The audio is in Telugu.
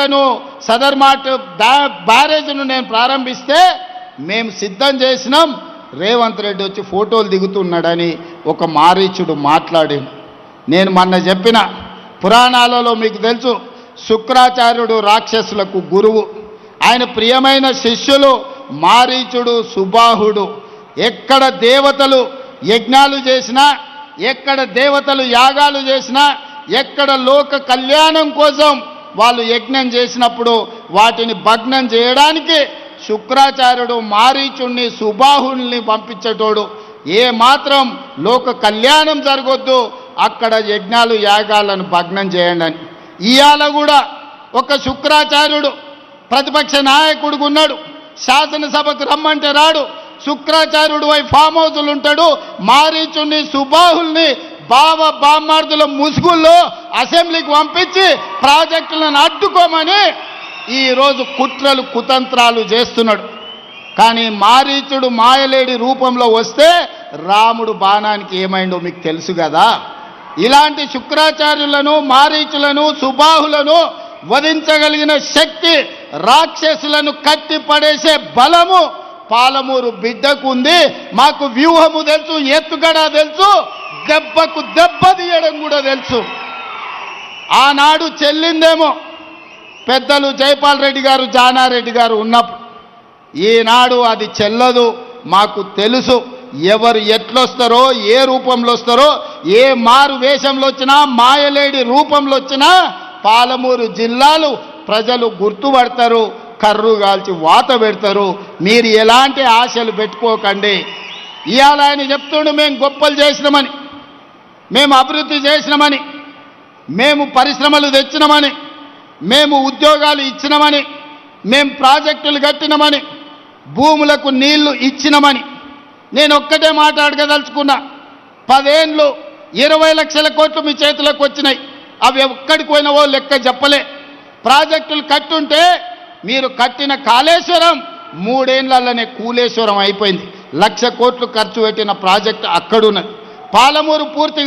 పనులను సదర్ మార్ట్ బ్యా- నేను ప్రారంభిస్తే మేము సిద్ధం చేసినాం. రేవంత్ రెడ్డి వచ్చి ఫోటోలు దిగుతున్నాడని ఒక మారీచుడు మాట్లాడి నేను మొన్న చెప్పిన పురాణాలలో మీకు తెలుసు శుక్రాచార్యుడు రాక్షసులకు గురువు. ఆయన ప్రియమైన శిష్యులు మారీచుడు సుబాహుడు. ఎక్కడ దేవతలు యజ్ఞాలు చేసినా ఎక్కడ దేవతలు యాగాలు చేసినా ఎక్కడ లోక కళ్యాణం కోసం వాళ్ళు యజ్ఞం చేసినప్పుడు వాటిని భగ్నం చేయడానికి శుక్రాచార్యుడు మారీచుణ్ణి సుబాహుల్ని పంపించేటోడు. ఏ మాత్రం లోక కళ్యాణం జరగొద్దు అక్కడ యజ్ఞాలు యాగాలను భగ్నం చేయండి అని. ఇవాళ కూడా ఒక శుక్రాచార్యుడు ప్రతిపక్ష నాయకుడు ఉన్నాడు. శాసనసభకు రమ్మంటే రాడు. శుక్రాచార్యుడు వై ఫామ్ హౌజులు ఉంటాడు. మారీచుని సుబాహుల్ని బావ బామ్మార్దుల ముసుగుల్లో అసెంబ్లీకి పంపించి ప్రాజెక్టులను అడ్డుకోమని ఈరోజు కుట్రలు కుతంత్రాలు చేస్తున్నాడు. కానీ మారీచుడు మాయలేడి రూపంలో వస్తే రాముడు బాణానికి ఏమైందో మీకు తెలుసు కదా. ఇలాంటి శుక్రాచార్యులను మారీచులను సుబాహులను వధించగలిగిన శక్తి రాక్షసులను కట్టి పడేసే బలము పాలమూరు బిడ్డకు ఉంది మాకు వ్యూహము తెలుసు ఎత్తుగడ తెలుసు దెబ్బకు దెబ్బ తీయడం కూడా తెలుసు. ఆనాడు చెల్లిందేమో పెద్దలు జైపాల్ రెడ్డి గారు జానారెడ్డి గారు ఉన్నప్పుడు. ఈనాడు అది చెల్లదు మాకు తెలుసు ఎవరు ఎట్లొస్తారో ఏ రూపంలో వస్తారో ఏ మారు వేషంలో వచ్చినా మాయలేడి రూపంలో వచ్చినా పాలమూరు జిల్లాలు ప్రజలు గుర్తుపడతారు. కర్రు కాల్చి వాత పెడతారు. మీరు ఎలాంటి ఆశలు పెట్టుకోకండి. ఇవాళ ఆయన చెప్తుండు మేము గొప్పలు చేసినామని మేము అభివృద్ధి చేసినామని మేము పరిశ్రమలు తెచ్చినామని మేము ఉద్యోగాలు ఇచ్చినామని మేము ప్రాజెక్టులు కట్టినామని భూములకు నీళ్ళు ఇచ్చినామని. నేను ఒక్కటే మాట్లాడగదలుచుకున్నా పదేండ్లు ఇరవై లక్షల కోట్లు మీ చేతులకు వచ్చినాయి. అవి ఎక్కడికి పోయినవో లెక్క చెప్పలే. ప్రాజెక్టులు కట్టుంటే మీరు కట్టిన కాళేశ్వరం మూడేళ్ళలోనే కూలేశ్వరం అయిపోయింది. లక్ష కోట్లు ఖర్చు పెట్టిన ప్రాజెక్టు అక్కడున్నది. పాలమూరు పూర్తి